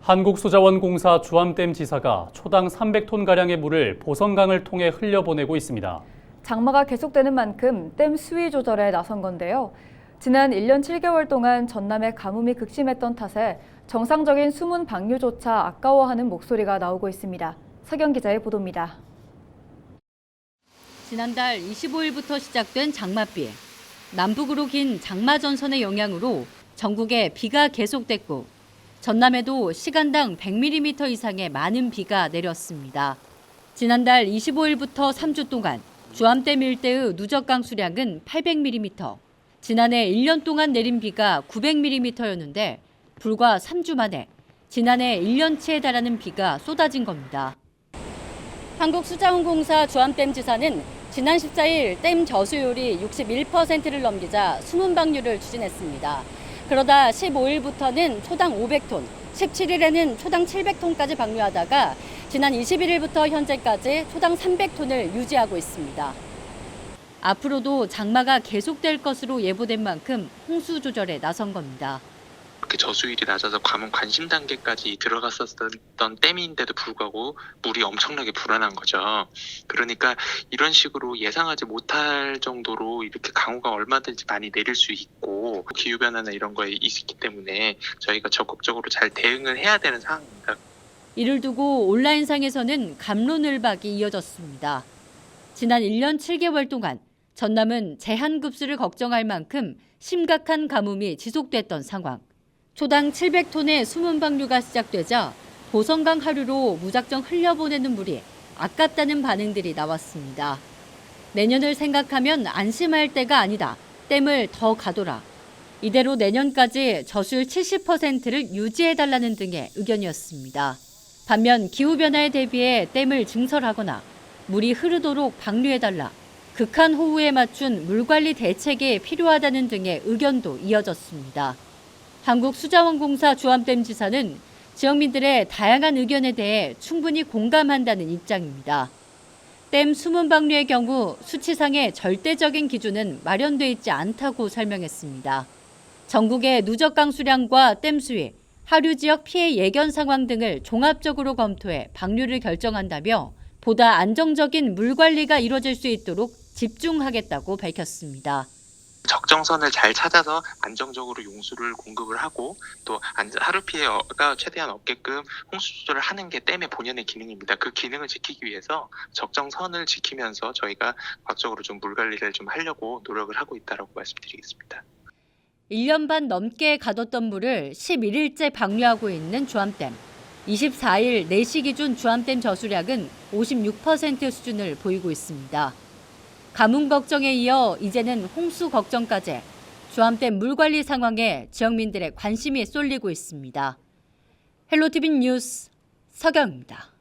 한국수자원공사 주암댐 지사가 초당 300톤가량의 물을 보성강을 통해 흘려보내고 있습니다. 장마가 계속되는 만큼 댐 수위 조절에 나선 건데요. 지난 1년 7개월 동안 전남의 가뭄이 극심했던 탓에 정상적인 수문 방류조차 아까워하는 목소리가 나오고 있습니다. 서경 기자의 보도입니다. 지난달 25일부터 시작된 장맛비. 남북으로 긴 장마 전선의 영향으로 전국에 비가 계속됐고 전남에도 시간당 100mm 이상의 많은 비가 내렸습니다. 지난달 25일부터 3주 동안 주암댐 일대의 누적 강 수량은 800mm, 지난해 1년 동안 내린 비가 900mm였는데 불과 3주 만에 지난해 1년치에 달하는 비가 쏟아진 겁니다. 한국수자원공사 주암댐 지사는 지난 14일 댐 저수율이 61%를 넘기자 수문 방류를 추진했습니다. 그러다 15일부터는 초당 500톤, 17일에는 초당 700톤까지 방류하다가 지난 21일부터 현재까지 초당 300톤을 유지하고 있습니다. 앞으로도 장마가 계속될 것으로 예보된 만큼 홍수 조절에 나선 겁니다. 그렇게 저수율이 낮아서 관문 관심 단계까지 들어갔었던 댐인데도 불구하고 물이 엄청나게 불어난 거죠. 그러니까 이런 식으로 예상하지 못할 정도로 이렇게 강우가 얼마든지 많이 내릴 수 있고 기후 변화나 이런 거에 있기 때문에 저희가 적극적으로 잘 대응을 해야 되는 상황입니다. 이를 두고 온라인상에서는 감론을박이 이어졌습니다. 지난 1년 7개월 동안 전남은 제한급수를 걱정할 만큼 심각한 가뭄이 지속됐던 상황. 초당 700톤의 수문 방류가 시작되자 보성강 하류로 무작정 흘려보내는 물이 아깝다는 반응들이 나왔습니다. 내년을 생각하면 안심할 때가 아니다. 댐을 더 가둬라. 이대로 내년까지 저수율 70%를 유지해달라는 등의 의견이었습니다. 반면 기후변화에 대비해 댐을 증설하거나 물이 흐르도록 방류해달라. 극한 호우에 맞춘 물관리 대책이 필요하다는 등의 의견도 이어졌습니다. 한국수자원공사 주암댐 지사는 지역민들의 다양한 의견에 대해 충분히 공감한다는 입장입니다. 댐 수문 방류의 경우 수치상의 절대적인 기준은 마련돼 있지 않다고 설명했습니다. 전국의 누적 강 수량과 댐 수위, 하류 지역 피해 예견 상황 등을 종합적으로 검토해 방류를 결정한다며 보다 안정적인 물 관리가 이루어질 수 있도록 집중하겠다고 밝혔습니다. 적정선을 잘 찾아서 안정적으로 용수를 공급을 하고 또 안- 하루 피해가 최대한 없게끔 홍수 조절을 하는 게 댐의 본연의 기능입니다. 그 기능을 지키기 위해서 적정선을 지키면서 저희가 과학적으로 좀 물 관리를 좀 하려고 노력을 하고 있다라고 말씀드리겠습니다. 1년 반 넘게 가뒀던 물을 11일째 방류하고 있는 주암댐. 24일 4시 기준 주암댐 저수량은 56% 수준을 보이고 있습니다. 가뭄 걱정에 이어 이제는 홍수 걱정까지 주암댐 물 관리 상황에 지역민들의 관심이 쏠리고 있습니다. 헬로티비 뉴스 서경입니다.